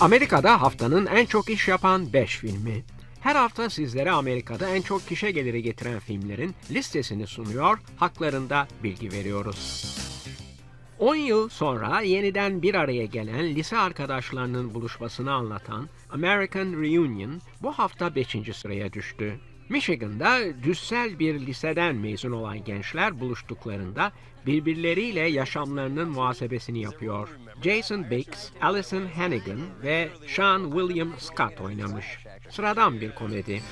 Amerika'da haftanın en çok iş yapan 5 filmi. Her hafta sizlere Amerika'da en çok kişi geliri getiren filmlerin listesini sunuyor, haklarında bilgi veriyoruz. 10 yıl sonra yeniden bir araya gelen lise arkadaşlarının buluşmasını anlatan American Reunion bu hafta 5. sıraya düştü. Michigan'da düssel bir liseden mezun olan gençler buluştuklarında birbirleriyle yaşamlarının muhasebesini yapıyor. Jason Biggs, Alison Hannigan ve Sean William Scott oynamış. Sıradan bir komedi.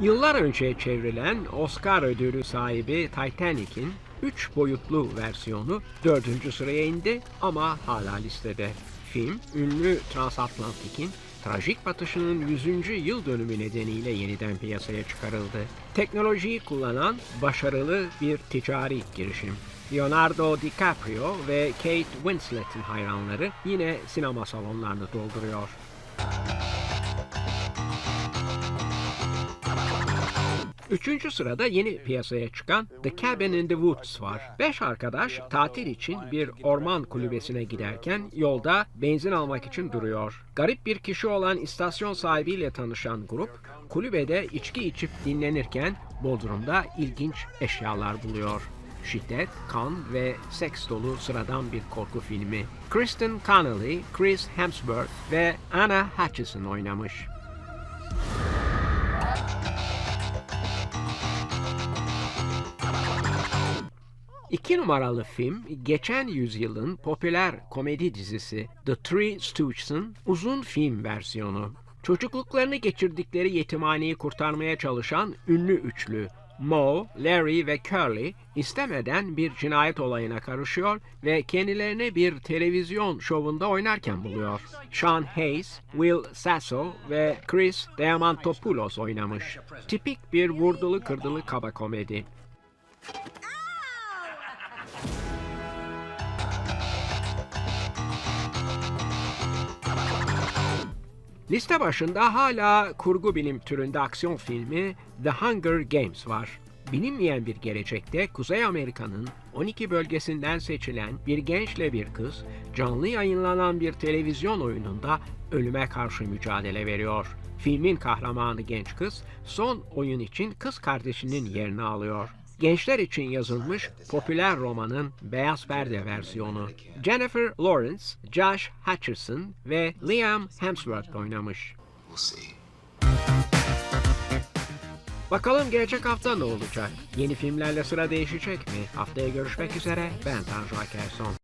Yıllar önce çevrilen Oscar ödülü sahibi Titanic'in 3 boyutlu versiyonu 4. sıraya indi ama hala listede. Film, ünlü Transatlantik'in trajik batışının 100. yıl dönümü nedeniyle yeniden piyasaya çıkarıldı. Teknolojiyi kullanan başarılı bir ticari girişim. Leonardo DiCaprio ve Kate Winslet'in hayranları yine sinema salonlarını dolduruyor. Üçüncü sırada yeni piyasaya çıkan The Cabin in the Woods var. Beş arkadaş tatil için bir orman kulübesine giderken yolda benzin almak için duruyor. Garip bir kişi olan istasyon sahibiyle tanışan grup, kulübede içki içip dinlenirken Bodrum'da ilginç eşyalar buluyor. Şiddet, kan ve seks dolu sıradan bir korku filmi. Kristen Connolly, Chris Hemsworth ve Anna Hutchison oynamış. İki numaralı film, geçen yüzyılın popüler komedi dizisi The Three Stooges'ın uzun film versiyonu. Çocukluklarını geçirdikleri yetimhaneyi kurtarmaya çalışan ünlü üçlü Moe, Larry ve Curly istemeden bir cinayet olayına karışıyor ve kendilerini bir televizyon şovunda oynarken buluyor. Sean Hayes, Will Sasso ve Chris Diamantopoulos oynamış. Tipik bir vurdulu kırdılı kaba komedi. Liste başında hala kurgu bilim türünde aksiyon filmi The Hunger Games var. Bilinmeyen bir gelecekte Kuzey Amerika'nın 12 bölgesinden seçilen bir gençle bir kız canlı yayınlanan bir televizyon oyununda ölüme karşı mücadele veriyor. Filmin kahramanı genç kız son oyun için kız kardeşinin yerini alıyor. Gençler için yazılmış popüler romanın beyaz perde versiyonu. Jennifer Lawrence, Josh Hutcherson ve Liam Hemsworth oynamış. Bakalım gelecek hafta ne olacak? Yeni filmlerle sıra değişecek mi? Haftaya görüşmek üzere. Ben Tanju Akerson.